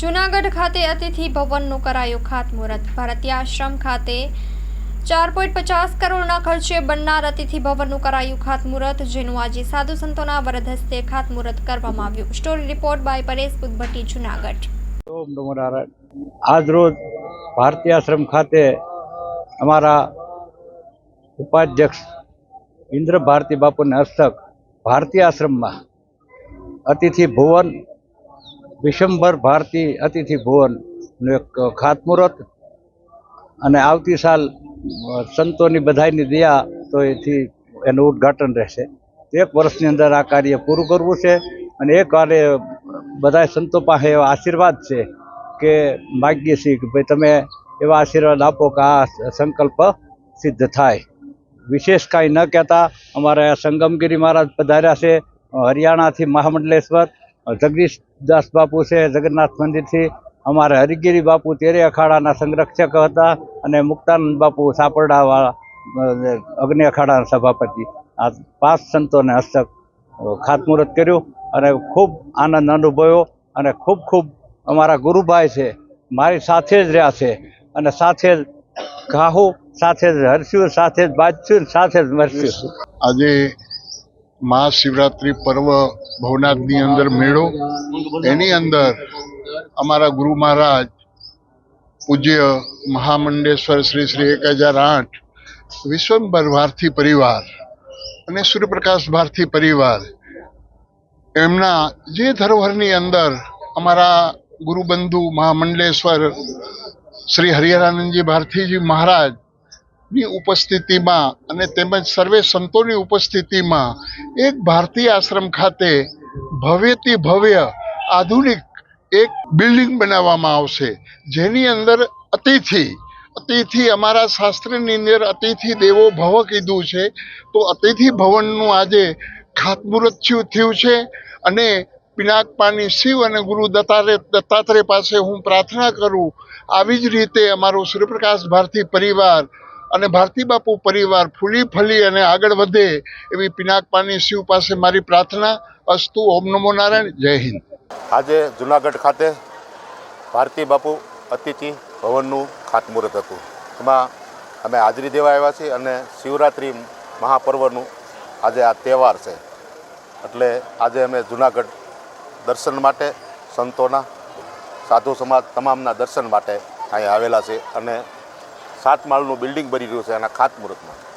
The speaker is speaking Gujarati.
જૂનાગઢ ખાતે અતિથિ ભવનનું કરાયું ખાતમુહૂર્ત. ભારતીય આશ્રમ ખાતે ચાર પોઈન્ટ પચાસ કરોડના ખર્ચે બનનાર અતિથિ ભવનનું કરાયું ખાતમુહૂર્ત, જેનું આજે સાધુ સંતોના વરદ હસ્તે ખાતમુહૂર્ત કરવામાં આવ્યું. Story report by Paresh Buddhabhatti Junagadh. ઓમ નમો નારાયણ. આજ રોજ ભારતીય આશ્રમ ખાતે અમારા ઉપાધ્યક્ષ ઇન્દ્ર ભારતી બાપુના હસ્તક ભારતીય આશ્રમમાં અતિથિ ભુવન વિશંભર ભારતી અતિથિ ભુવનનું એક ખાતમુહૂર્ત. અને આવતી સાલ સંતોની બધાઈની દયા તો એથી એનું ઉદ્ઘાટન રહેશે. એક વર્ષની અંદર આ કાર્ય પૂરું કરવું છે અને એ કાર્ય બધા સંતો પાસે એવા આશીર્વાદ છે કે માગીએ છીએ કે ભાઈ તમે એવા આશીર્વાદ આપો કે આ સંકલ્પ સિદ્ધ થાય. વિશેષ કાંઈ ન કહેતા, અમારે સંગમગીરી મહારાજ પધાર્યા છે હરિયાણાથી મહામંડલેશ્વર જગદીશદાસ બાપુ છે, જગન્નાથ મંદિરથી અમારે હરિગીરી બાપુ તેરે અખાડાના સંરક્ષક હતા અને મુક્તાનંદ બાપુ સાપરડાવાળા અગ્નિ અખાડાના સભાપતિ. આ પાંચ સંતોને હસ્તક ખાતમુહૂર્ત કર્યું અને ખૂબ આનંદ અનુભવ્યો અને ખૂબ ખૂબ અમારા ગુરુભાઈ છે, મારી સાથે જ રહ્યા છે અને સાથે જ ઘાહુ, સાથે જ હરસ્યું, સાથે જ બાજશું સાથે જ મરસ્યું. આજે મહાશિવરાત્રિ પર્વ ભવનાથની અંદર મેળો. એની અંદર અમારા ગુરુ મહારાજ પૂજ્ય મહામંડેશ્વર શ્રી શ્રી એક હજાર આઠ વિશ્વંભર ભારતી પરિવાર અને સૂર્યપ્રકાશ ભારતી પરિવાર એમના જે ધરોહરની અંદર અમારા ગુરુબંધુ મહામંડલેશ્વર શ્રી હરિહરાનંદજી ભારતીજી મહારાજ ની ઉપસ્થિતિમાં અને તેમજ સર્વે સંતોની ઉપસ્થિતિમાં એક ભારતીય આશ્રમ ખાતે ભવ્યથી ભવ્ય આધુનિક એક બિલ્ડિંગ બનાવવામાં આવશે. જેની અંદર અતિથિ અતિથિ અમારા શાસ્ત્રની અંદર અતિથિ દેવો ભવ કીધું છે. તો અતિથિ ભવનનું આજે ખાતમુહૂર્ત થયું છે અને પિનાકપાની શિવ અને ગુરુ દત્તારે દત્તાત્રેય પાસે હું પ્રાર્થના કરું. આવી જ રીતે અમારો સૂર્યપ્રકાશ ભારતી પરિવાર અને ભારતી બાપુ પરિવાર ફૂલી ફલી અને આગળ વધે એવી પિનાકપાની શિવ પાસે મારી પ્રાર્થના. અસ્તુ ઓમ નમો નારાયણ. જય હિન્દ. આજે જુનાગઢ ખાતે ભારતી બાપુ અતિથિ ભવનનું ખાતમુહૂર્ત હતું. એમાં અમે હાજરી દેવા આવ્યા છીએ અને શિવરાત્રિ મહાપર્વનું આજે આ તહેવાર છે. એટલે આજે અમે જુનાગઢ દર્શન માટે સંતોના, સાધુ સમાજ તમામના દર્શન માટે અહીં આવેલા છે અને સાત માળનું બિલ્ડિંગ બની રહ્યું છે એના ખાતમુહૂર્તમાં.